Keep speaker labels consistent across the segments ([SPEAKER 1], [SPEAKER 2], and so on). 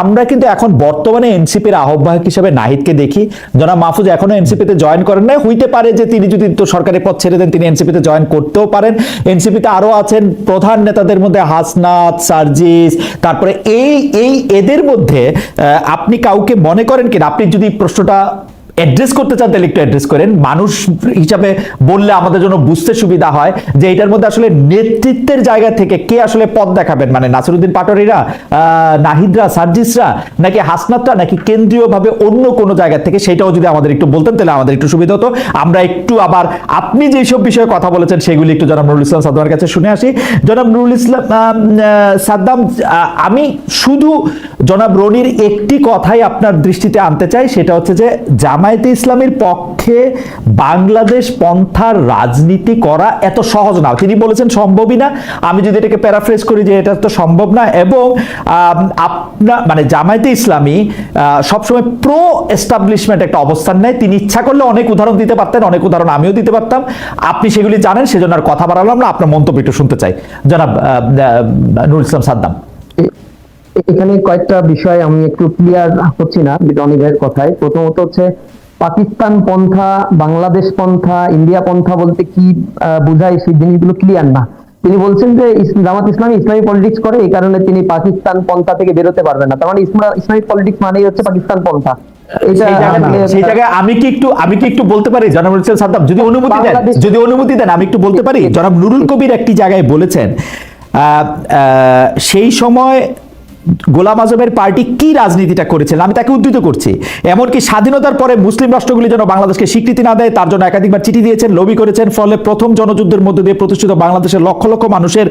[SPEAKER 1] আমরা কিন্তু এখন বর্তমানে এনসিপির আহ্বায়ক হিসেবে নাহিদকে দেখি। জনাব মাহফুজ, এখনও এনসিপিতে জয়েন করেন নাই। হইতে পারে যে তিনি যদি তো সরকারি পদ ছেড়ে দেন, তিনি এনসিপিতে জয়েন করতেও পারেন। এনসিপিতে আরও আছেন প্রধান নেতাদের মধ্যে হাসনাত, সার্জিস, তারপরে এই এই এদের মধ্যে আপনি কাউকে মনে করেন কিনা? আপনি যদি প্রশ্নটা অ্যাড্রেস করতে চান, তাহলে একটু অ্যাড্রেস করেন। মানুষ হিসাবে বললে আমাদের জন্য বুঝতে সুবিধা হয় যে এটার মধ্যে আসলে নেতৃত্বের জায়গা থেকে কে আসলে পথ দেখাবেন। মানে নাসিরুদ্দিন পাটোয়ারিরা নাহিদরা, সার্জিসরা, নাকি হাসনাতরা, নাকি কেন্দ্রীয়ভাবে অন্য কোনো জায়গা থেকে? সেটাও যদি আমাদের একটু বলতেন, তাহলে আমাদের একটু সুবিধা হতো। আমরা একটু আবার আপনি যেসব বিষয়ে কথা বলেছেন, সেগুলি একটু জনাব নুরুল ইসলাম সাদ্দামের কাছে শুনে আসি। জনাব নুরুল ইসলাম সাদ্দাম আমি শুধু জনাব রনির একটি কথাই আপনার দৃষ্টিতে আনতে চাই, সেটা হচ্ছে যে জামায়াতে ইসলামের পক্ষে বাংলাদেশ পন্থার রাজনীতি করা এত সহজ না। তিনি বলেছেন সম্ভবই না। আমি যদি এটাকে প্যারাফ্রেজ করি যে এটা তো সম্ভব না এবং আপনার মানে জামায়াতে ইসলামী সবসময় প্রো এস্টাবলিশমেন্ট একটা অবস্থান নেয়। তিনি ইচ্ছা করলে অনেক উদাহরণ দিতে পারতেন, অনেক উদাহরণ আমিও দিতে পারতাম। আপনি সেগুলি জানেন, সেজন্য আর কথা বাড়ালাম না। আপনার মন্তব্য একটু শুনতে চাই। জনাব নুরুল ইসলাম সাদ্দাম।
[SPEAKER 2] এখানে কয়েকটা বিষয় আমি একটু ক্লিয়ার হচ্ছি না রনি ভাইয়ের কথায়। প্রথমত হচ্ছে পাকিস্তান পন্থা বাংলাদেশ পন্থা ইন্ডিয়া পন্থা বলতে কি বোঝায় সেই জিনিসগুলো ক্লিয়ার না। তিনি বলছেন যে জামাত ইসলামী ইসলামী পলিটিক্স করে এই কারণে তিনি পাকিস্তান পন্থা থেকে বেরোতে পারবেন না। তার মানে ইসমা- ইসলামী পলিটিক্স মানেই হচ্ছে পাকিস্তান পন্থা।
[SPEAKER 1] সেই জায়গায়- আমি কি একটু আমি কি একটু বলতে পারি জনাব নুরুল সাদ্দাম? যদি অনুমতি দেন যদি অনুমতি দেন আমি একটু বলতে পারি। জনাব নুরুল কবির একটি জায়গায় বলেছেন আহ, আহ, সেই সময় গোলাম আজমের পার্টি কি রাজনীতিটা করেছিল আমি তাকে উদ্ধৃত করছি। এমনকি স্বাধীনতার পরে মুসলিম রাষ্ট্রগুলি যেন বাংলাদেশকে স্বীকৃতি না দেয়, তার জন্য একাধিকবার চিঠি দিয়েছেন, লবি করেছেন, ফলে প্রথম জনযুদ্ধের মধ্যে দিয়ে প্রতিষ্ঠিত বাংলাদেশের লক্ষ লক্ষ মানুষের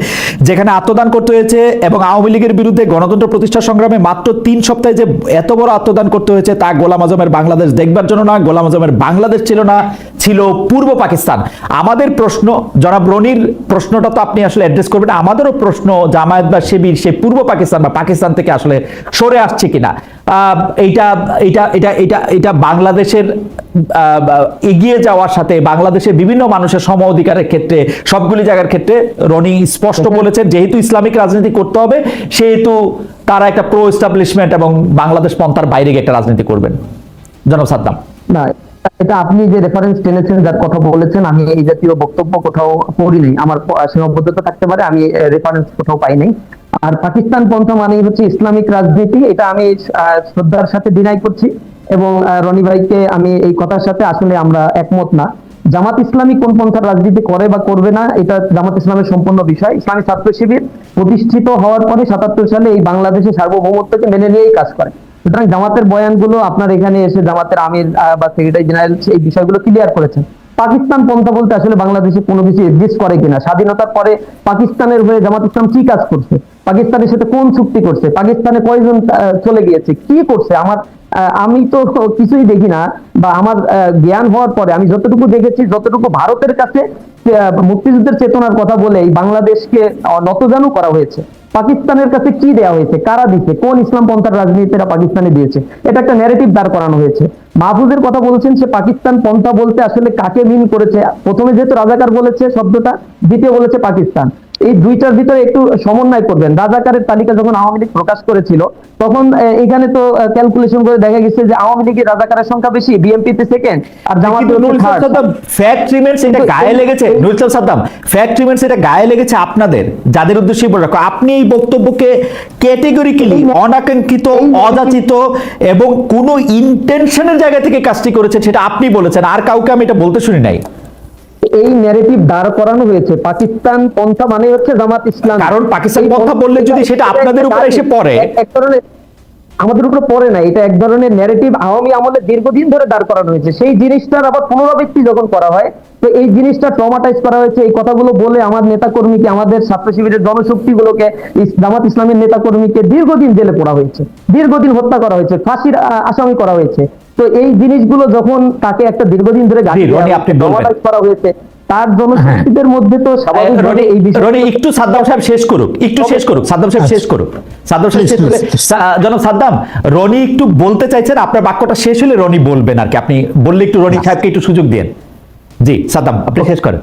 [SPEAKER 1] যেখানে আত্মদান করতে হয়েছে এবং আওয়ামী লীগের বিরুদ্ধে গণতন্ত্র প্রতিষ্ঠা সংগ্রামে মাত্র তিন সপ্তাহে যে এত বড় আত্মদান করতে হয়েছে, তা গোলাম আজমের বাংলাদেশ দেখবার জন্য না, গোলাম আজমের বাংলাদেশ ছিল না, ছিল পূর্ব পাকিস্তান। আমাদের প্রশ্ন, জনাব রনির প্রশ্নটা তো আপনি আসলে অ্যাড্রেস করবেন, আমাদেরও প্রশ্ন জামায়াত বা শিবির, সে পূর্ব পাকিস্তান বা পাকিস্তান থেকে আসলে সরে আসছে কিনা। এইটা এটা এটা এটা এটা বাংলাদেশের এগিয়ে যাওয়ার সাথে বাংলাদেশের বিভিন্ন মানুষের সম অধিকারের ক্ষেত্রে সবগুলি জায়গার ক্ষেত্রে রনি স্পষ্ট বলেছেন যেহেতু ইসলামিক রাজনীতি করতে হবে সেহেতু তারা একটা প্রো এস্টাবলিশমেন্ট এবং বাংলাদেশ পন্থার বাইরে গিয়ে একটা রাজনীতি করবেন। জনাব সাদ্দাম।
[SPEAKER 2] না এটা আপনি যে রেফারেন্স টেনেছেন যার কথা বলেছেন আমি এই জাতীয় বক্তব্য কোথাও পড়ি নাই আমার সীমাবদ্ধতা থাকতে পারে আমি রেফারেন্স কোথাও পাই নাই আর পাকিস্তান পন্থা মানেই হচ্ছে ইসলামিক রাজনীতি। এটা আমি শ্রদ্ধার সাথে ডিনাই করছি এবং রনি ভাইকে আমি এই কথার সাথে আসলে আমরা একমত না। জামাত ইসলামী কোন পন্থার রাজনীতি করে বা করবে না, এটা জামাত ইসলামের সম্পূর্ণ বিষয়। ইসলামী ছাত্র শিবির প্রতিষ্ঠিত হওয়ার পরে সাতাত্তর সালে এই বাংলাদেশের সার্বভৌমত্বকে মেনে নিয়েই কাজ করে। সুতরাং জামাতের বয়ানগুলো আপনার এখানে এসে জামাতের আমির বা সেক্রেটারি জেনারেল এই বিষয়গুলো ক্লিয়ার করেছেন। পাকিস্তান পন্থা বলতে আসলে বাংলাদেশে কোনো কিছু এক্সিস্ট করে কিনা। স্বাধীনতার পরে পাকিস্তানের হয়ে জামাত ইসলাম কি কাজ করছে? পাকিস্তানের সাথে কোন চুক্তি করছে? পাকিস্তানে কয়জন চলে গিয়েছে? কি করছে? আমার আমি তো কিছুই দেখি না, বা আমার জ্ঞান হওয়ার পরে আমি যতটুকু দেখেছি, যতটুকু ভারতের কাছে মুক্তিযুদ্ধের চেতনার কথা বলে এই বাংলাদেশকে নতজানু করা হয়েছে। পাকিস্তানের কাছে কি দেওয়া হয়েছে? কারা দিচ্ছে কোন ইসলাম পন্থার রাজনীতিরা পাকিস্তানে দিয়েছে? এটা একটা ন্যারেটিভ দাঁড় করানো হয়েছে। মাহফুজের কথা বলছেন সে পাকিস্তান পন্থা বলতে আসলে কাকে মিন করেছে? প্রথমে যেহেতু রাজাকার বলেছে শব্দটা, দ্বিতীয় বলেছে পাকিস্তান। এই দুইটার ভিতরে একটু সমন্বয় করবেন। রাজাকারের তালিকা যখন আওয়ামী লীগ প্রকাশ করেছিল তখন এখানে তো ক্যালকুলেশন করে দেখা গেছে যে আওয়ামী লীগের রাজাকারের সংখ্যা বেশি বিএনপিতে সেকেন্ড আর
[SPEAKER 1] ফ্যাক্ট রিমেন্স এটা গায়ে লেগেছে। নুরুল সাদ্দাম ফ্যাক্ট রিমেন্স এটা গায়ে লেগেছে আপনাদের যাদের উদ্দেশ্যে বলে রাখো। আপনি এই বক্তব্যকে ক্যাটেগরিক্যালি অনাকাঙ্ক্ষিত অযাচিত এবং কোনো ইন্টেনশনের জায়গা থেকে কাজটি করেছেন সেটা আপনি বলেছেন আর কাউকে আমি এটা বলতে শুনি নাই।
[SPEAKER 2] এই ন্যারেটিভ দাঁড় করানো হয়েছে পাকিস্তান পন্থা মানে হচ্ছে জামাত ইসলাম
[SPEAKER 1] কারণ পাকিস্তান পন্থা বললে যদি সেটা আপনাদের উপরে এসে পড়ে।
[SPEAKER 2] এক ধরনের আমাদের উপরে পড়ে না। এটা এক ধরনের ন্যারেটিভ আওয়ামী আমলে দীর্ঘদিন ধরে দাঁড় করানো হয়েছে। সেই জিনিসটার আবার পুনরাবৃত্তি যখন করা হয় তো এই জিনিসটা ট্রমাটাইজ করা হয়েছে। এই কথাগুলো বলে আমার নেতা কর্মীকে আমাদের ছাত্র শিবিরের জনশক্তি গুলোকে জামাত ইসলামের নেতা কর্মীকে দীর্ঘদিন জেলে পড়া হয়েছে। দীর্ঘদিন হত্যা করা হয়েছে ফাঁসির আসামি করা হয়েছে। তো এই জিনিসগুলো যখন তাকে একটা দীর্ঘদিন ধরে করা হয়েছে তার জনশক্তিদের মধ্যে তো স্বাভাবিকভাবে
[SPEAKER 1] রনি
[SPEAKER 2] এই বিষয়
[SPEAKER 1] একটু সাদ্দাম সাহেব শেষ করুক একটু শেষ করুক সাদ্দাম সাহেব শেষ করুক। সাদ্দাম সাহেব শেষ করে জনাব সাদ্দাম রনি একটু বলতে চাইছেন আপনার বাক্যটা শেষ হলে রনি বলবেন আর কি। আপনি বললে একটু রনি সাহেবকে একটু সুযোগ দেন জি সাদ্দাম আপনি শেষ করেন।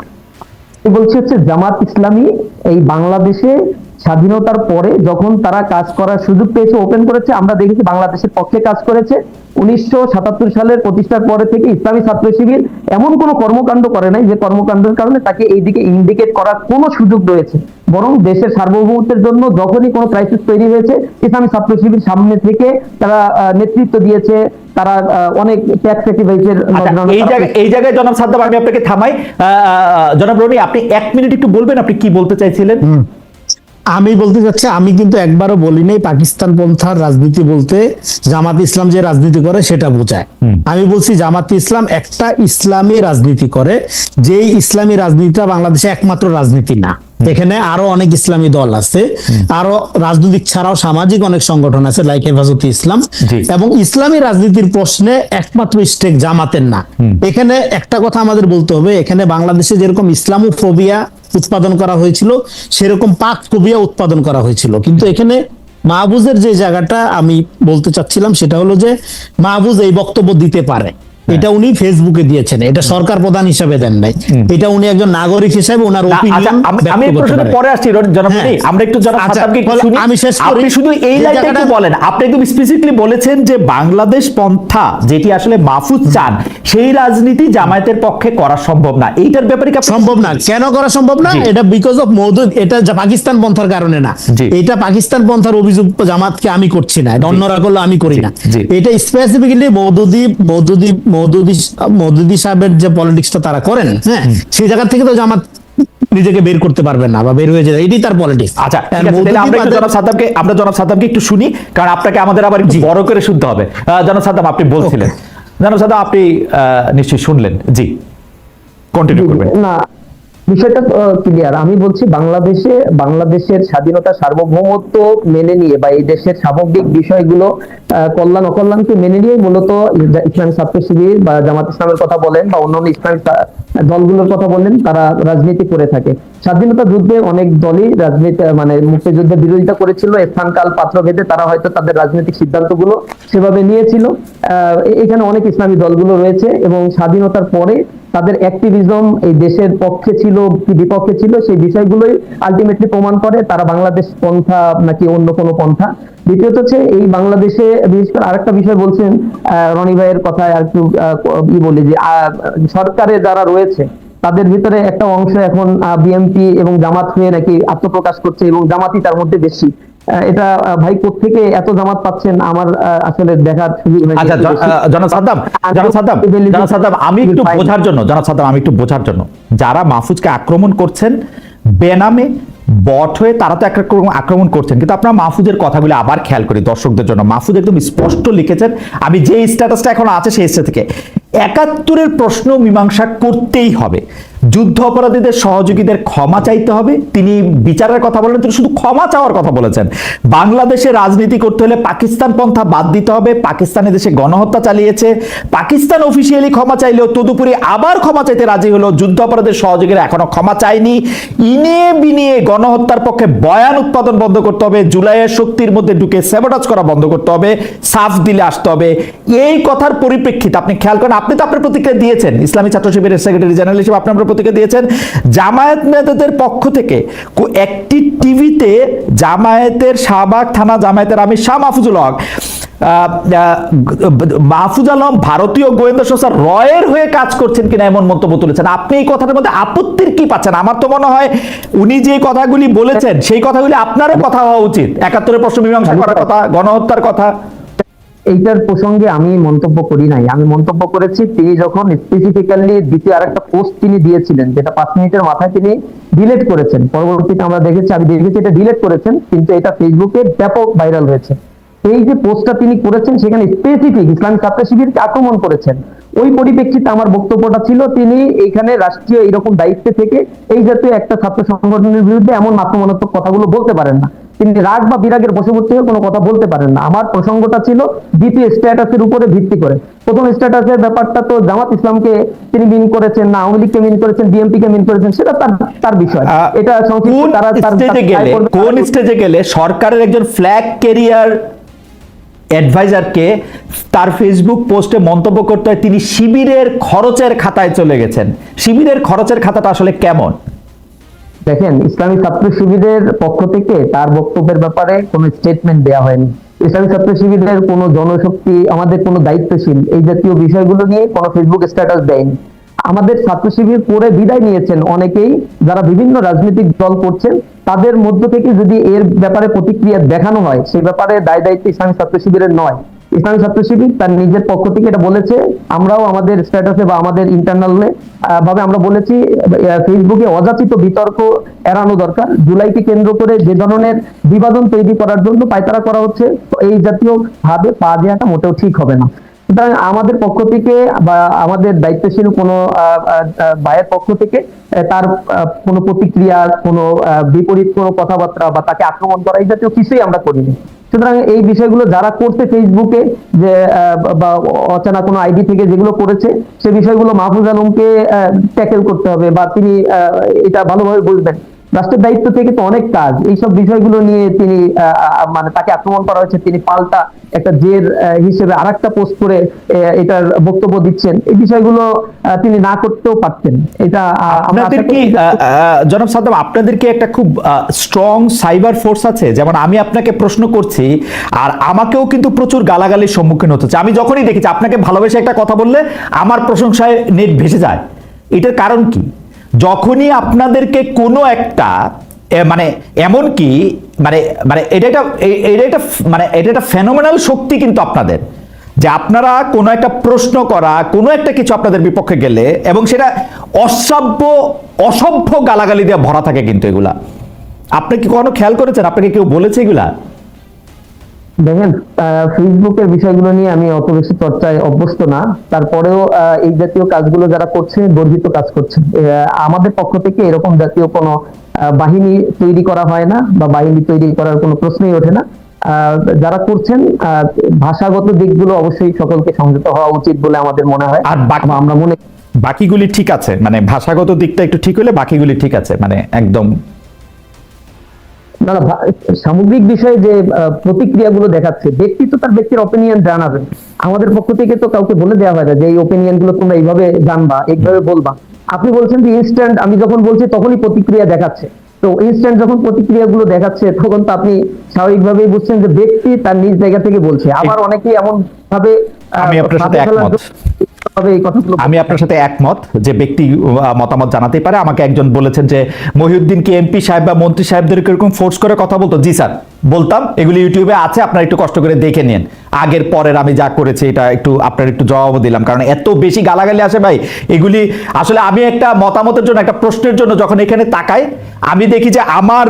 [SPEAKER 2] বলছি হচ্ছে জামাত ইসলামী এই বাংলাদেশে স্বাধীনতার পরে যখন তারা কাজ করার সুযোগ পেয়েছে ওপেন করেছে আমরা দেখেছি বাংলাদেশের পক্ষে কাজ করেছে। উনিশশো সাতাত্তর সালের প্রতিষ্ঠার পরে থেকে ইসলামী ছাত্র শিবির এমন কোনো কর্মকাণ্ড করে নাই যে কর্মকাণ্ডের কারণে তাকে এইদিকে ইন্ডিকেট করার কোনো সুযোগ রয়েছে। বরং দেশের সার্বভৌমত্বের জন্য যখনই কোনো ক্রাইসিস তৈরি হয়েছে ইসলামী ছাত্র শিবির সামনে থেকে তারা আহ, নেতৃত্ব দিয়েছে তারা আহ, অনেক ট্যাক্স স্যাক্রিফাইসের
[SPEAKER 1] আচ্ছা এই জায়গায় এই জায়গায় জনাব সাদ্দাম আমি আপনাকে থামাই। জনাব রনি আপনি এক মিনিট একটু বলবেন আপনি কি বলতে চাইছিলেন?
[SPEAKER 3] আমি বলতে চাচ্ছি আমি কিন্তু একবারও বলি নাই পাকিস্তান পন্থার রাজনীতি বলতে জামাত ইসলাম যে রাজনীতি করে সেটা বোঝায়। আমি বলছি জামাত ইসলাম একটা ইসলামী রাজনীতি করে যেই ইসলামী রাজনীতিটা বাংলাদেশে একমাত্র রাজনীতি না। এখানে আরও অনেক ইসলামী দল আছে। আরও রাজনৈতিক ছাড়াও সামাজিক অনেক সংগঠন আছে লাইক হেফাজতে ইসলাম। এবং ইসলামী রাজনীতির প্রশ্নে একমাত্র স্টেক জামাতের না। এখানে একটা কথা আমাদের বলতে হবে এখানে বাংলাদেশে যেরকম ইসলামোফোবিয়া উৎপাদন করা হয়েছিল সেরকম পাক ফোবিয়া উৎপাদন করা হয়েছিল। কিন্তু এখানে মাহবুজের যে জায়গাটা আমি বলতে চাচ্ছিলাম সেটা হলো যে মাহবুজ এই বক্তব্য দিতে পারে। এটা উনি ফেসবুকে দিয়েছেন। এটা সরকার প্রধান হিসাবে দেন নাই। এটা উনি একজন নাগরিক হিসাবে ওনার
[SPEAKER 1] আচ্ছা
[SPEAKER 3] ওপিনিয়ন
[SPEAKER 1] আমি- আমি প্রশ্নে পরে আসছি রনি- জনাব
[SPEAKER 3] হ্যাঁ।
[SPEAKER 1] আমরা একটু জনাব
[SPEAKER 3] আচ্ছা,
[SPEAKER 1] সাদ্দামকে শুনি।
[SPEAKER 3] আমি শেষ করি।
[SPEAKER 1] আপনি শুধু এই লাইনটা একটু বলেন। আপনি একদম স্পেসিফিকলি বলেছেন যে বাংলাদেশ পন্থা যেটি আসলে মাহফুজ চান সেই রাজনীতি জামায়াতের পক্ষে করা সম্ভব না। এইটার ব্যাপারে কি
[SPEAKER 3] সম্ভব না। কেন করা সম্ভব না? এটা বিকজ অফ মৌদুদ এটা পাকিস্তান পন্থার কারণে না। এটা পাকিস্তান পন্থার অভিযোগ জামাতকে আমি করছি না। অন্যরা করলে আমি করি না। এটা স্পেসিফিক্যালি মৌদুদি মৌদুদি মৌদুদি মদুদি সাহেবের যে পলিটিক্সটা তারা করেন হ্যাঁ সেই জায়গা থেকে তো জামাত নিজেকে বের করতে পারবেন না বা বের হয়ে যায় এটাই তার পলিটিক্স
[SPEAKER 1] আচ্ছা আমরা একটু জনাব সাদ্দামকে আমরা জনাব সাদ্দামকে একটু শুনি কারণ আপনাকে আমাদের আবার একটু বড় করে শুনতে হবে। জনাব সাদ্দাম আপনি বলছিলেন। জনাব সাদ্দাম আপনি আহ, নিশ্চয়ই শুনলেন। জি কন্টিনিউ করবেন।
[SPEAKER 2] না বিষয়টা ক্লিয়ার আমি বলছি বাংলাদেশে, বাংলাদেশের স্বাধীনতা সার্বভৌমত্ব মেনে নিয়ে বা এই দেশের সামগ্রিক বিষয়গুলো কল্যাণ, অকল্যাণকে মেনে নিয়ে মূলত ইসলা- ইসলামী ছাত্র শিবির বা জামাত ইসলামের কথা বলেন বা অন্যান্য ইসলামিক দলগুলোর কথা বলেন, তারা রাজনীতি করে থাকে। স্বাধীনতা যুদ্ধে অনেক দলই রাজনীতি মানে মুক্তিযুদ্ধের বিরোধিতা করেছিল, স্থানকাল পাত্রভেদে তারা হয়তো তাদের রাজনৈতিক সিদ্ধান্তগুলো সেভাবে নিয়েছিল। এখানে অনেক ইসলামী দলগুলো রয়েছে এবং স্বাধীনতার পরে তাদের অ্যাক্টিভিজম এই দেশের পক্ষে ছিল কি বিপক্ষে ছিল, সেই বিষয়গুলোই আলটিমেটলি প্রমাণ করে তারা বাংলাদেশ পন্থা নাকি অন্য কোনো পন্থা। দ্বিতীয়ত হচ্ছে এই বাংলাদেশে, বিশেষ করে আরেকটা বিষয় বলছেন রনি ভাইয়ের কথায় আর একটু ই বলি যে সরকারে যারা রয়েছে, তাদের ভিতরে একটা অংশ এখন বিএমপি এবং জামাত হয়ে নাকি আত্মপ্রকাশ করছে এবং জামাতই তার মধ্যে বেশি। এটা ভাই থেকে এত জামাত পাচ্ছেন আমার আসলে দেখার সুযোগ
[SPEAKER 1] আচ্ছা জনাব সাদ্দাম জনাব সাদ্দাম জনাব সাদ্দাম আমি একটু বোঝার জন্য জনাব সাদ্দাম আমি একটু বোঝার জন্য। যারা মাহফুজকে আক্রমণ করছেন বেনামে বট হয়ে তারা তো একটা আক্রমণ- আক্রমণ করছেন। কিন্তু আপনারা মাহফুজের কথাগুলো আবার খেয়াল করি দর্শকদের জন্য। মাহফুজ একদম স্পষ্ট লিখেছেন আমি যে স্ট্যাটাসটা এখন আছে সেই স্ট্যাটাস থেকে। একাত্তরের প্রশ্ন মীমাংসা করতেই হবে। যুদ্ধ অপরাধীদের সহযোগীদের ক্ষমা চাইতে হবে। তিনি বিচারের কথা বলেন, তিনি শুধু ক্ষমা চাওয়ার কথা বলেছেন। বাংলাদেশে রাজনীতি করতে হলে পাকিস্তান পন্থা বাদ দিতে হবে। পাকিস্তানের দেশে গণহত্যা চালিয়েছে। পাকিস্তান অফিসিয়ালি ক্ষমা চাইলেও তদুপরি আবার ক্ষমা চাইতে রাজি হলো। যুদ্ধ অপরাধের সহযোগীরা এখনও ক্ষমা চায়নি। ইনিয়ে বিনিয়ে গণহত্যার পক্ষে বয়ান উৎপাদন বন্ধ করতে হবে। জুলাইয়ের শক্তির মধ্যে ঢুকে সেবোটাজ করা বন্ধ করতে হবে। সাফ দিলে আসতে হবে। এই কথার পরিপ্রেক্ষিতে আপনি খেয়াল করেন, আপনি তো আপনার প্রতিক্রিয়া দিয়েছেন। ইসলামী ছাত্র শিবিরের সেক্রেটারি জেনারেল হিসেবে আপনার প্রতিক্রিয়া দিয়েছেন, জামায়াত নেতাদের পক্ষ থেকে একটি টিভিতে জামায়াতের শাহবাগ থানা জামায়াতের আমির শাহ মাহফুজুল হক মাহফুজ আলম ভারতীয় গোয়েন্দা সংস্থা রয়ের হয়ে কাজ করছেন কিনা এমন মন্তব্য তুলেছেন। আপনি এই কথাটার মধ্যে আপত্তির কি পাচ্ছেন? আমার তো মনে হয় উনি যে কথাগুলি বলেছেন, সেই কথাগুলি আপনারও কথা হওয়া উচিত। একাত্তরের প্রশ্ন মীমাংসা করার কথা, গণহত্যার কথা।
[SPEAKER 2] এইটার প্রসঙ্গে আমি মন্তব্য করি নাই। আমি মন্তব্য করেছি, তিনি যখন স্পেসিফিক্যালি দ্বিতীয় আরেকটা পোস্ট তিনি দিয়েছিলেন, যেটা পাঁচ মিনিটের মাথায় তিনি ডিলিট করেছেন। পরবর্তীতে আমরা দেখেছি, আমি দেখেছি এটা ডিলিট করেছেন, কিন্তু এটা ফেসবুকে ব্যাপক ভাইরাল হয়েছে। এই যে পোস্টটা তিনি করেছেন, সেখানে স্পেসিফিক ইসলামিক ছাত্র শিবিরকে আক্রমণ করেছেন। ওই পরিপ্রেক্ষিতে আমার বক্তব্যটা ছিল, তিনি এইখানে রাষ্ট্রীয় এরকম দায়িত্বে থেকে এই জাতীয় একটা ছাত্র সংগঠনের বিরুদ্ধে এমন আক্রমণাত্মক কথাগুলো বলতে পারেন না। তিনি রাগ বা বিরাগের বশবর্তী হয়ে কোনো কথা বলতে পারেন না। আমার প্রসঙ্গটা ছিল দ্বিতীয় স্ট্যাটাসের উপরে ভিত্তি করে। প্রথম স্ট্যাটাসের ব্যাপারটা তো জামাত ইসলামকে তিনি মিন করেছেন না আওয়ামী লীগকে মিন করেছেন বিএনপি কে মিন করেছেন সেটা তার তার বিষয়। এটা সংশ্লিষ্ট তারা তার-
[SPEAKER 1] স্টেজে গেলে কোন স্টেজে গেলে সরকারের একজন ফ্ল্যাগ ক্যারিয়ার অ্যাডভাইজারকে তার ফেসবুক পোস্টে মন্তব্য করতে হয় তিনি শিবিরের খরচের খাতায় চলে গেছেন। শিবিরের খরচের খাতাটা আসলে কেমন?
[SPEAKER 2] দেখেন, ইসলামী ছাত্র শিবিরের পক্ষ থেকে তার বক্তব্যের ব্যাপারে কোনো স্টেটমেন্ট দেওয়া হয়নি। ইসলামী ছাত্র শিবিরের কোনো জনশক্তি, আমাদের কোনো দায়িত্বশীল এই জাতীয় বিষয়গুলো নিয়ে কোনো ফেসবুক স্ট্যাটাস দেয়নি। আমাদের ছাত্র শিবির করে বিদায় নিয়েছেন অনেকেই যারা বিভিন্ন রাজনৈতিক দল করছেন। তাদের মধ্য থেকে যদি এর ব্যাপারে প্রতিক্রিয়া দেখানো হয়, সেই ব্যাপারে দায় দায়িত্ব ইসলামী ছাত্র শিবিরের নয়। ইসলামী ছাত্র শিবির তার নিজের পক্ষ থেকে এটা বলেছে। আমরাও আমাদের স্ট্যাটাসে বা আমাদের ইন্টারনালে ভাবে আমরা বলেছি ফেসবুকে অযাচিত বিতর্ক এড়ানো দরকার। জুলাইকে কেন্দ্র করে যে ধরনের বিবাদন তৈরি করার জন্য পায়তারা করা হচ্ছে, এই জাতীয় ভাবে পা দেওয়াটা মোটেও ঠিক হবে না। সুতরাং আমাদের পক্ষ থেকে বা আমাদের দায়িত্বশীল কোনো ভাইয়ের পক্ষ থেকে তার কোনো প্রতিক্রিয়া, কোনো বিপরীত কোনো কথাবার্তা বা তাকে আক্রমণ করা, এই জাতীয় কিছুই আমরা করিনি। সুতরাং এই বিষয়গুলো যারা করছে ফেসবুকে যে বা অচেনা কোনো আইডি থেকে যেগুলো করেছে, সে বিষয়গুলো মাহফুজ আলমকে ট্যাকেল করতে হবে বা তিনি এটা ভালোভাবে বুঝবেন রাষ্ট্রের দায়িত্ব থেকে তো অনেক কাজ। এইসব বিষয়গুলো নিয়ে তিনি মানে তাকে আক্রমণ করা হয়েছে। তিনি পাল্টা একটা জের হিসেবে আর একটা পোস্ট করে এটার বক্তব্য দিচ্ছেন। এই বিষয়গুলো তিনি না করতেও পারতেন। এটা
[SPEAKER 1] আপনাদের কি জনাব সাদ্দাম আপনাদের কি একটা খুব স্ট্রং সাইবার ফোর্স আছে? যেমন আমি আপনাকে প্রশ্ন করছি আর আমাকেও কিন্তু প্রচুর গালাগালির সম্মুখীন হতে হচ্ছে। আমি যখনই দেখেছি আপনাকে ভালোবেসে একটা কথা বললে আমার প্রশংসায় নেট ভেসে যায়। এটার কারণ কি? যখনই আপনাদেরকে কোনো একটা মানে এমন কি মানে মানে এটা একটা এটা একটা মানে এটা একটা ফেনোমেনাল শক্তি কিন্তু আপনাদের। যে আপনারা কোনো একটা প্রশ্ন করা, কোনো একটা কিছু আপনাদের বিপক্ষে গেলে এবং সেটা অসভ্য অসভ্য গালাগালি দিয়ে ভরা থাকে কিন্তু এগুলা। আপনি কি কখনো খেয়াল করেছেন? আপনাকে কেউ বলেছে এগুলা?
[SPEAKER 2] দেখেন ফেসবুকের বিষয়গুলো নিয়ে আমি অত বেশি চর্চায় অভ্যস্ত না। তারপরেও এই জাতীয় কাজগুলো যারা করছে গর্বিত কাজ করছে। আমাদের পক্ষ থেকে এরকম জাতীয় কোনো বাহিনী তৈরি করা হয় না বা বাহিনী তৈরি করার কোনো প্রশ্নই ওঠে না। আহ, যারা করছেন আহ, ভাষাগত দিকগুলো অবশ্যই সকলকে সংযত হওয়া উচিত বলে আমাদের মনে হয়।
[SPEAKER 1] আর
[SPEAKER 2] আমরা মনে
[SPEAKER 1] বাকিগুলি ঠিক আছে? মানে ভাষাগত দিকটা একটু ঠিক হলে বাকিগুলি ঠিক আছে? মানে একদম
[SPEAKER 2] না না, সামগ্রিক বিষয়ে যে প্রতিক্রিয়াগুলো দেখাচ্ছে ব্যক্তি তো তার ব্যক্তির অপিনিয়ন জানাবে। আমাদের পক্ষ থেকে তো কাউকে বলে দেওয়া হয় না যে এই ওপিনিয়নগুলো তোমরা এইভাবে জানবা এইভাবে বলবা। আপনি বলছেন যে ইনস্ট্যান্ট আমি যখন বলছি তখনই প্রতিক্রিয়া দেখাচ্ছে। তো ইনস্ট্যান্ট যখন প্রতিক্রিয়াগুলো দেখাচ্ছে তখন তো আপনি স্বাভাবিকভাবেই বুঝছেন যে ব্যক্তি তার নিজ জায়গা থেকে বলছে। আবার অনেকেই এমন ভাবে
[SPEAKER 1] আমি আপনার সাথে একমত। আমি আপনার সাথে একমত যে ব্যক্তি মতামত জানাতেই পারে। আমাকে একজন বলেছেন যে মহিউদ্দিন কি এমপি সাহেব বা মন্ত্রী সাহেবদের এরকম ফোর্স করে কথা বলতো? জি স্যার। বলতাম এগুলি ইউটিউবে আছে আপনারা একটু কষ্ট করে দেখে নিন। আগের পরের আমি যা করেছি এটা একটু আপনার একটু জবাবও দিলাম। কারণ এত বেশি গালাগালি আসে ভাই এগুলি আসলে আমি একটা মতামতের জন্য একটা প্রশ্নের জন্য যখন এখানে তাকাই আমি দেখি যে আমার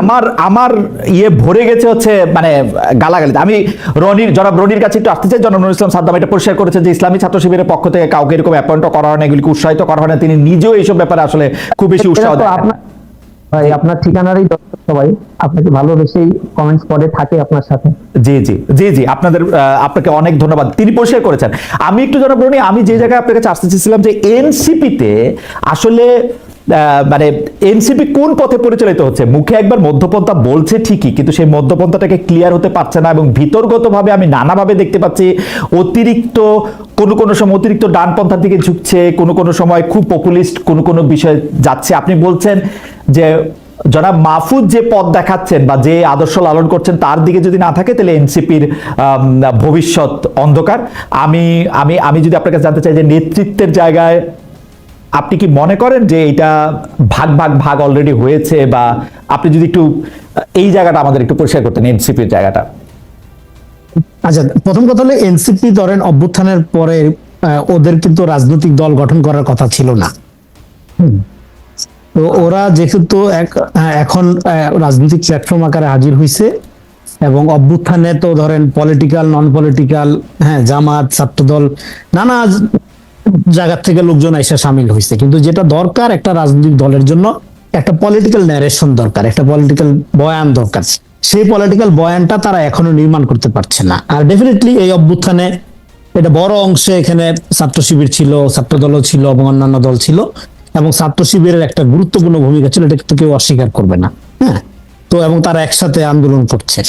[SPEAKER 1] আমার আমার ইয়ে ভরে গেছে হচ্ছে মানে গালাগালি। আমি রনির জনাব রনির কাছে একটু আসতে চাই জনাব নুরুল ইসলাম সাদ্দাম এটা পরিষ্কার করেছে যে ইসলামী ছাত্র শিবিরের পক্ষ থেকে কাউকে এরকম অ্যাপয়েন্ট করা হয় না এগুলিকে উৎসাহিত করা হয় না। তিনি নিজেও এইসব ব্যাপারে আসলে খুব বেশি উৎসাহ
[SPEAKER 2] ভাই আপনার ঠিকানারই সবাই। আপনাকে ভালোবেসেই কমেন্টস করে থাকে আপনার সাথে।
[SPEAKER 1] জি জি জি জি আপনাদের আপনাকে অনেক ধন্যবাদ। তিনি পরিষ্কার করেছেন। আমি একটু জনাব আমি যে জায়গায় আপনার কাছে আসতে চেয়েছিলাম যে এনসিপিতে আসলে মানে এনসিপি কোন পথে পরিচালিত হচ্ছে? মুখে একবার মধ্যপন্থা বলছে ঠিকই, কিন্তু সেই মধ্যপন্থাটাকে ক্লিয়ার হতে পারছে না এবং ভিতরগতভাবে আমি নানাভাবে দেখতে পাচ্ছি অতিরিক্ত কোনো কোনো সময় অতিরিক্ত ডানপন্থার দিকে ঝুঁকছে, কোনো কোনো সময় খুব পপুলিস্ট কোনো কোনো বিষয়ে যাচ্ছে। আপনি বলছেন যে যারা মাহফুজ যে পথ দেখাচ্ছেন বা যে আদর্শ লালন করছেন তার দিকে যদি না থাকে, তাহলে এনসিপির ভবিষ্যৎ অন্ধকার। আমি আমি আমি যদি আপনার কাছে জানতে চাই যে নেতৃত্বের জায়গায় আপনি কি মনে করেন যে এটা ভাগ ভাগ ভাগ অলরেডি হয়েছে বা আপনি যদি একটু এই জায়গাটা আমাদের একটু পরিষ্কার করতেন এনসিপির জায়গাটা?
[SPEAKER 3] আচ্ছা প্রথম কথা হলো এনসিপি ধরেন অভ্যুত্থানের পরে ওদের কিন্তু রাজনৈতিক দল গঠন করার কথা ছিল না। তো ওরা যেহেতু এক- আহ, এখন রাজনৈতিক প্ল্যাটফর্ম আকারে হাজির হয়েছে এবং অভ্যুত্থানে তো ধরেন পলিটিক্যাল নন পলিটিক্যাল হ্যাঁ জামাত ছাত্রদল নানা জায়গা থেকে লোকজন এসে সামিল হয়েছে। কিন্তু যেটা দরকার একটা রাজনৈতিক দলের জন্য, একটা পলিটিক্যাল ন্যারেশন দরকার, একটা পলিটিক্যাল বয়ান দরকার। সেই পলিটিক্যাল বয়ানটা তারা এখনও নির্মাণ করতে পারছে না। আর ডেফিনেটলি এই অভ্যুত্থানে এটা বড় অংশে এখানে ছাত্র শিবির ছিল, ছাত্র দলও ছিল এবং অন্যান্য দল ছিল এবং ছাত্র শিবিরের একটা গুরুত্বপূর্ণ ভূমিকা ছিল এটা তো কেউ অস্বীকার করবে না। হ্যাঁ? তো এবং তারা একসাথে আন্দোলন করছে।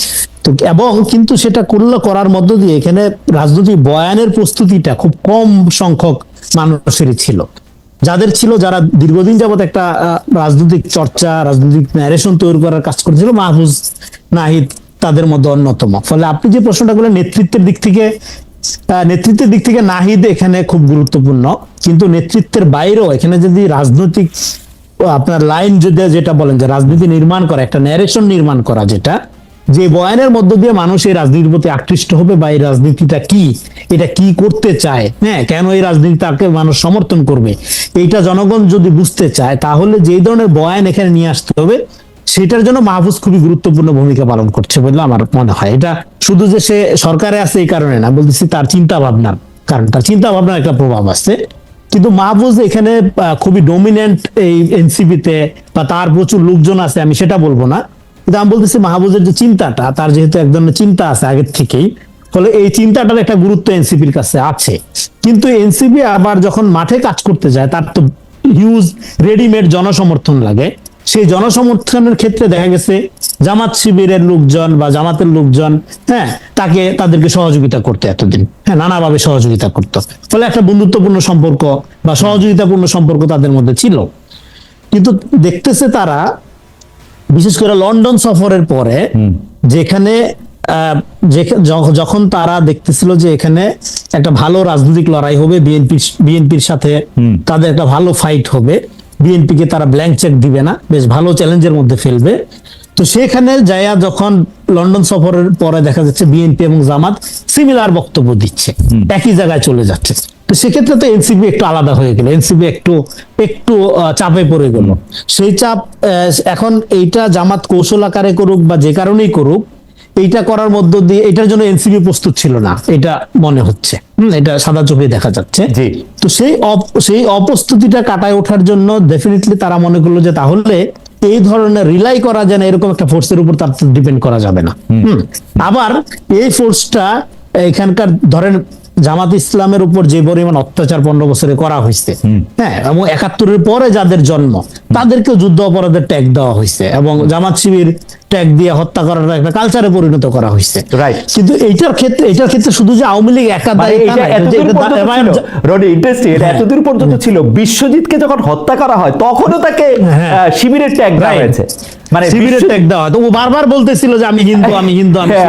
[SPEAKER 3] তো এবং কিন্তু সেটা করলে, করার মধ্য দিয়ে এখানে রাজনৈতিক বয়ানের প্রস্তুতিটা খুব কম সংখ্যক মানুষেরই ছিল। যাদের ছিল, যারা দীর্ঘদিন যাবত একটা রাজনৈতিক চর্চা, রাজনৈতিক ন্যারেশন তৈরি করার কাজ করেছিল, মাহফুজ নাহিদ তাদের মধ্যে অন্যতম। ফলে আপনি যে প্রশ্নটা করলেন, নেতৃত্বের দিক থেকে নেতৃত্বের দিক থেকে নাহিদ এখানে খুব গুরুত্বপূর্ণ। কিন্তু নেতৃত্বের বাইরেও এখানে যদি রাজনৈতিক আপনার লাইন যদি যেটা বলেন যে রাজনীতি নির্মাণ করা, একটা ন্যারেশন নির্মাণ করা যেটা, যে বয়ানের মধ্য দিয়ে মানুষ এই রাজনীতির প্রতি আকৃষ্ট হবে বা এই রাজনীতিটা কি, এটা কি করতে চায় হ্যাঁ কেন এই রাজনীতিটাকে মানুষ সমর্থন করবে, এইটা জনগণ যদি বুঝতে চায়, তাহলে যেই ধরনের বয়ান এখানে নিয়ে আসতে হবে, সেটার জন্য মাহফুজ খুবই গুরুত্বপূর্ণ ভূমিকা পালন করছে বলে আমার মনে হয়। এটা শুধু যে সে সরকারে আছে এই কারণে না, বলতেছি তার চিন্তা ভাবনার কারণ তার চিন্তা ভাবনার একটা প্রভাব আছে। কিন্তু মাহফুজ এখানে খুবই ডমিনেন্ট এই এনসিপিতে বা তার প্রচুর লোকজন আছে, আমি সেটা বলব না। কিন্তু আমি বলতেছি মাহবুজের যে চিন্তাটা, তার যেহেতু এক ধরনের চিন্তা আছে আগের থেকেই, ফলে এই চিন্তাটার একটা গুরুত্ব এনসিপির কাছে আছে। কিন্তু এনসিপি আবার যখন মাঠে কাজ করতে যায়, তার তো হিউজ রেডিমেড জনসমর্থন লাগে। সেই জনসমর্থনের ক্ষেত্রে দেখা গেছে জামাত শিবিরের লোকজন বা জামাতের লোকজন হ্যাঁ তাকে তাদেরকে সহযোগিতা করতে এতদিন। হ্যাঁ নানাভাবে সহযোগিতা করতো। ফলে একটা বন্ধুত্বপূর্ণ সম্পর্ক বা সহযোগিতাপূর্ণ সম্পর্ক তাদের মধ্যে ছিল। কিন্তু দেখতেছে তারা বিশেষ করে লন্ডন সফরের পরে যেখানে যখন তারা দেখতেছিল যে এখানে একটা ভালো রাজনৈতিক লড়াই হবে বিএনপি বিএনপির সাথে তাদের একটা ভালো ফাইট হবে বিএনপি কে তারা ব্ল্যাঙ্ক চেক দিবে না। বেশ ভালো চ্যালেঞ্জের মধ্যে ফেলবে। তো সেখানে যায়া যখন লন্ডন সফরের পরে দেখা যাচ্ছে বিএনপি এবং জামাত সিমিলার বক্তব্য দিচ্ছে। একই জায়গায় চলে যাচ্ছে। তো সেক্ষেত্রে তো এনসিপি একটু আলাদা হয়ে গেল। এনসিপি একটু একটু চাপে পড়ে গেল। সেই চাপ এখন এইটা জামাত কৌশল আকারে করুক বা যে কারণেই করুক এইটা করার মধ্য দিয়ে এটার জন্য এনসিপি প্রস্তুত ছিল না এটা মনে হচ্ছে। এটা সাদা চোখে দেখা যাচ্ছে। তো সেই সেই অপ্রস্তুতিটা কাটায় ওঠার জন্য ডেফিনেটলি তারা মনে করল যে তাহলে এই ধরনের রিলাই করা যায় না এরকম একটা ফোর্সের উপর তার ডিপেন্ড করা যাবে না। আবার এই ফোর্সটা এখানকার ধরেন জামাত ইসলামের উপর যে পরিমাণ অত্যাচার পনেরো বছরে করা হয়েছে হ্যাঁ এবং একাত্তরের পরে যাদের জন্ম তাদেরকে যুদ্ধ অপরাধের ট্যাগ দেওয়া হয়েছে এবং জামাত শিবির ট্যাগ দিয়ে হত্যা করার একটা কালচারে পরিণত করা হয়েছে। কিন্তু এইটার ক্ষেত্রে এটার ক্ষেত্রে শুধু যে আওয়ামী লীগ একা
[SPEAKER 1] মানে
[SPEAKER 3] তা
[SPEAKER 1] রনি ইন্টারেস্টিং
[SPEAKER 3] হ্যাঁ।
[SPEAKER 1] এতদূর পর্যন্ত ছিল? বিশ্বজিৎকে যখন হত্যা করা হয় তখনও তাকে
[SPEAKER 3] হ্যাঁ।
[SPEAKER 1] শিবিরের ট্যাগ দেওয়া হয়েছে। মানে
[SPEAKER 3] শিবিরের ট্যাগ দেওয়া হয়। তো ও বারবার বলতেছিল যে আমি হিন্দু আমি হিন্দু আমি
[SPEAKER 1] হ্যাঁ।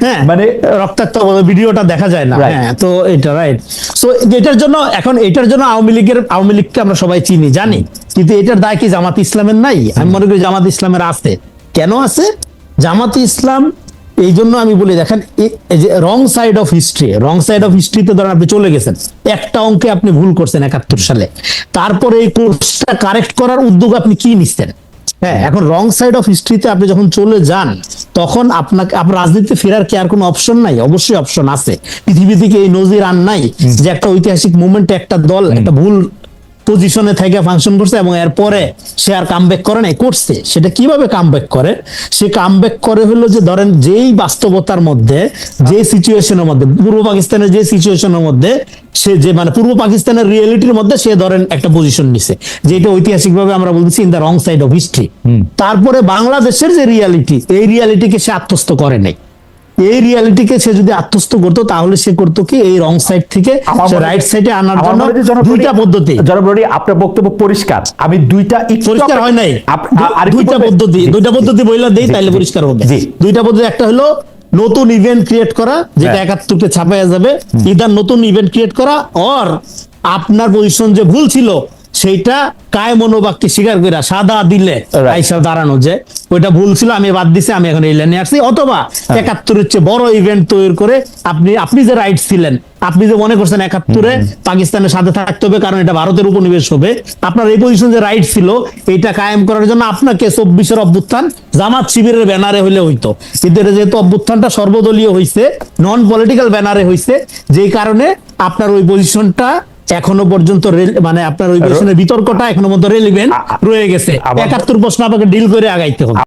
[SPEAKER 3] হ্যাঁ
[SPEAKER 1] মানে-
[SPEAKER 3] মানে রক্তাক্ত ভিডিওটা দেখা যায় না। হ্যাঁ তো এটা রাইট সো এটার জন্য এখন এটার জন্য আওয়ামী লীগের আওয়ামী লীগকে আমরা সবাই চিনি জানি। কিন্তু এটার দায় কি জামাত ইসলামের নাই? আমি মনে করি জামাত ইসলামের আছে। কেন আছে? জামাত ইসলাম এই জন্য আমি বলি দেখেন wrong side of history wrong side of হিস্ট্রিতে ধরেন আপনি চলে গেছেন একটা অঙ্কে আপনি ভুল করছেন একাত্তর সালে। তারপরে এই কোর্সটা কারেক্ট করার উদ্যোগ আপনি কি নিচ্ছেন? হ্যাঁ এখন রং সাইড অফ হিস্ট্রিতে আপনি যখন চলে যান তখন আপনাকে আপনার রাজনীতিতে ফেরার কি আর কোনো অপশন নাই? অবশ্যই অপশন আছে। পৃথিবী থেকে এই নজির আন নাই যে একটা ঐতিহাসিক মুভমেন্টে একটা দল একটা ভুল পজিশনে থেকে ফাংশন করছে এবং এরপরে সে আর কামব্যাক করে নাই করছে। সেটা কীভাবে কামব্যাক করে? সে কামব্যাক করে হলো যে ধরেন যেই বাস্তবতার মধ্যে যে সিচুয়েশনের মধ্যে পূর্ব পাকিস্তানের যে সিচুয়েশনের মধ্যে সে যে মানে পূর্ব পাকিস্তানের রিয়েলিটির মধ্যে সে ধরেন একটা পজিশন নিছে। যেটা ঐতিহাসিকভাবে আমরা বলতেছি in the wrong side of history তারপরে বাংলাদেশের যে রিয়ালিটি এই রিয়ালিটিকে সে আত্মস্থ করে নাই। এই রিয়ালিটিকে সে যদি আত্মস্থ করতো তাহলে সে করতো কি? এই রং সাইড থেকে রাইট সাইডে আনার জন্য দুইটা পদ্ধতি।
[SPEAKER 1] জনাব আপনার বক্তব্য পরিষ্কার। আমি দুইটা
[SPEAKER 3] পরিষ্কার হয় নাই। দুইটা পদ্ধতি দুইটা পদ্ধতি বইলা দেই
[SPEAKER 1] জি,
[SPEAKER 3] তাইলে পরিষ্কার হবে। দুইটা পদ্ধতি একটা হলো নতুন ইভেন্ট ক্রিয়েট করা যেটা
[SPEAKER 1] হ্যাঁ।
[SPEAKER 3] একাত্তরকে ছাপাইয়া যাবে। ইদার নতুন ইভেন্ট ক্রিয়েট করা অর আপনার পজিশন যে ভুল ছিল সেইটা কায় মনোবাক্যে স্বীকার করে সাদা দিলে. আইসা দাঁড়ানো যে ওইটা ভুল ছিল আমি বাদ দিছি আমি এখন এই লাইনে আসছি অথবা
[SPEAKER 1] হ্যাঁ।
[SPEAKER 3] একাত্তরের চেয়ে বড় ইভেন্ট তৈরি করে আপনি আপনি যে রাইট ছিলেন আপনি যে মনে করছেন একাত্তরে পাকিস্তানের সাথে থাকতে হবে কারণ এটা ভারতের উপনিবেশ হবে আপনার এই পজিশন যে রাইট ছিল এইটা কায়েম করার জন্য আপনাকে চব্বিশের অভ্যুত্থান জামাত শিবিরের ব্যানারে হইলে হইতো কিন্তু এটা যেহেতু অভ্যুত্থানটা সর্বদলীয় হইছে নন পলিটিক্যাল ব্যানারে হইছে যেই কারণে আপনার ওই পজিশনটা এখনও পর্যন্ত মানে আপনার ওই বিতর্কটা এখনও পর্যন্ত রেলিভেন্ট রয়ে গেছে। একাত্তর প্রশ্ন আপনাকে ডিল করে আগাইতে হবে।